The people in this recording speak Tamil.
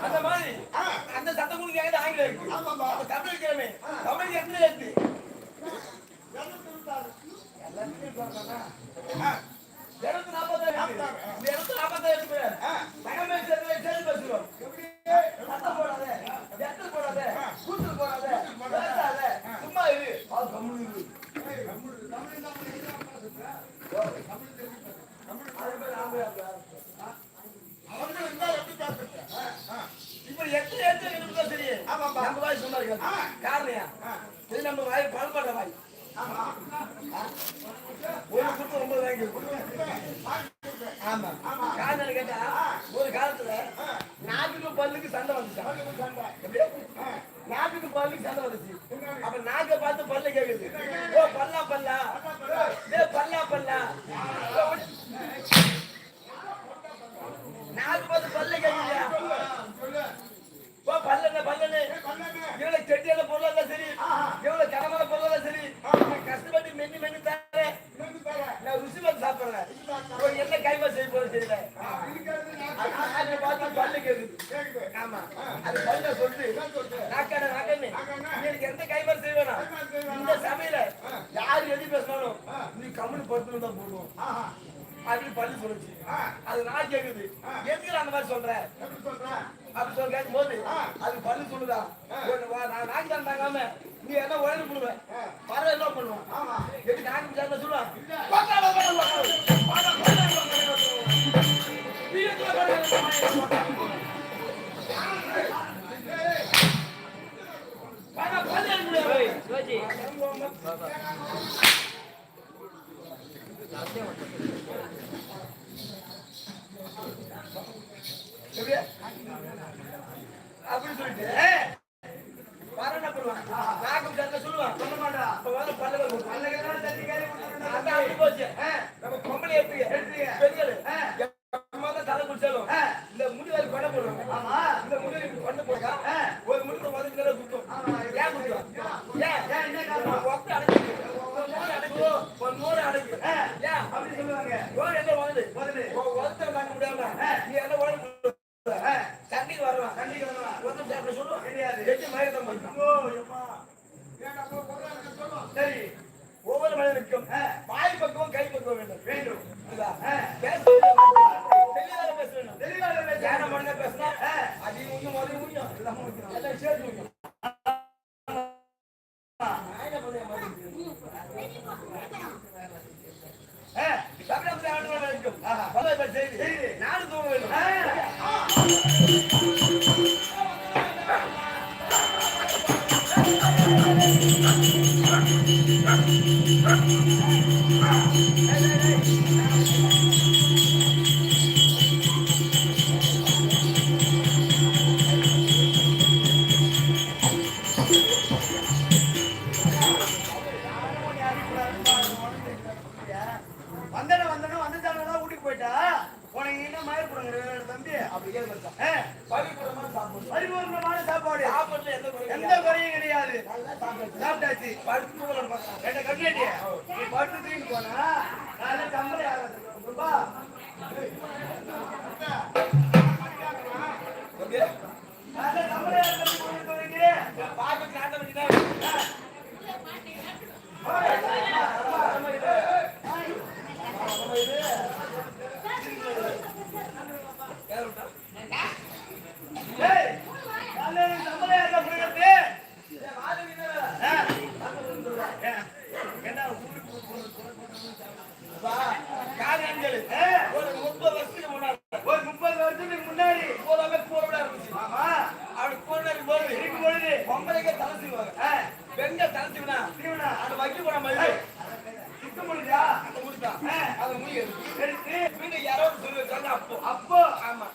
அந்த மாதிரி அந்த சத்தம் கூட கேட்கறது ஆங்கிலம் இருக்கு அப்ப தமிழ் இருக்கிறமே தமிழ் எத்தனை எழுத்து இருநூத்தி காரணம்? இது நம்ம வாய் பழப்பட்ட வாய். ஒரு குத்து ஒன்பது வாங்கி ஆமா. காரணம் கேட்டா ஒரு காலத்துல நாக்குக்கு பல்லுக்கு சண்டை வந்துச்சான்? நாக்குக்கு பல்லுக்கு சண்டை வந்துச்சு. அப்ப நாக்க பார்த்து பல்ல கேக்குது. ஓ பல்லா பல்லா. ஏ பல்லா. பல்லா நாக்கு பார்த்து பல்ல கேக்குது என்ன கைமா செய்ய தெரியல. அது- பார்த்து பல்லு கேக்குது. ஆமா. அது பல்ல சொல்லு நாக்கான நாக்கன்னு எனக்கு எந்த கைமாறு செய்வேனா? இந்த சமையல யாரு எது பேசினாலும் நீ கம்முனு படுத்துன்னு தான் போடுவோம். அப்படின்னு பல்லு சொல்லுச்சு. அது நான் கேக்குது. எதுக்கு அந்த மாதிரி சொல்ற? அப்படி சொல்லி கேட்கும் போது அது பல்லு சொல்லுதா? நான் நாக்கு தான் தாங்காம நீ என்ன உடனே பண்ணுவேன் என்ன பண்ணுவோம் எப்படி நாக்கு சொல்லுவான்? அப்படின்னு சொல்லிட்டு வர என்ன பண்ணுவான்? நாக்கு சேர்ந்த சொல்லுவான். சொல்ல மாட்டான். அப்ப வந்து பல்ல வரும். அதான் அப்படி போச்சு. நம்ம பொம்பளை எடுத்துக்க. பெண்கள். எம்மா தான் தலை குடிச்சாலும், இந்த முடி வரைக்கும் கொண்டை ஆமா இந்த முடி வரைக்கும் கொண்டை போட்டா, ஒரு முடி முதல்ல கீழே குத்தும். ஏன் குத்தும்? ஏன்? ஒரு ஒத்தை அடைக்குது. ஒரு நூறு அடைக்குது. ஒரு நூறு அடைக்குது. ஏன்? நூறு எங்க உதடு? ஒரு ஒத்தை தாங்க முடியாம, நீ என்ன உடம்பு சண்டைக்கு வருவான் சண்டைக்கு வருவான் ஒருத்தன் சாப்பிட சொல்லுவான் கிடையாது எட்டு மயக்கம் பண்ணுவான் சரி. ஒவ்வொரு மனிதனுக்கும் வாய் பக்குவம் கை பக்குவம் வேண்டும். வேண்டும். தெளிவாக பேச வேண்டும். ஞானம் பண்ண பேசினா, அது உண்ணும், அது உண்ணும். எல்லாம் சேர்த்து உண்ணும். நாடு தூங்க வேண்டும். உனக்கு என்ன மயிர் கொடுங்க தம்பி அப்படியே சாப்பாடு. பரிபூர்ணமான சாப்பாடு எந்த குறையும் எந்த கிடையாது. குறையும் கிடையாது சாப்பிட்டாச்சு. படுத்து ரெண்டு கட்லெட்டு நீ பட்டு தூக்கி போனா நாளை கம்பளி ஆகாது ரூபா நாளை கம்பளி போறீங்க வைக்க போன மாதிரி சுத்தம் முடிஞ்சா அந்த முடித்தான் அதை முடியாது எடுத்து வீட்டுக்கு யாரோ சொல்லி வச்சாங்க அப்போ. அப்போ. ஆமா.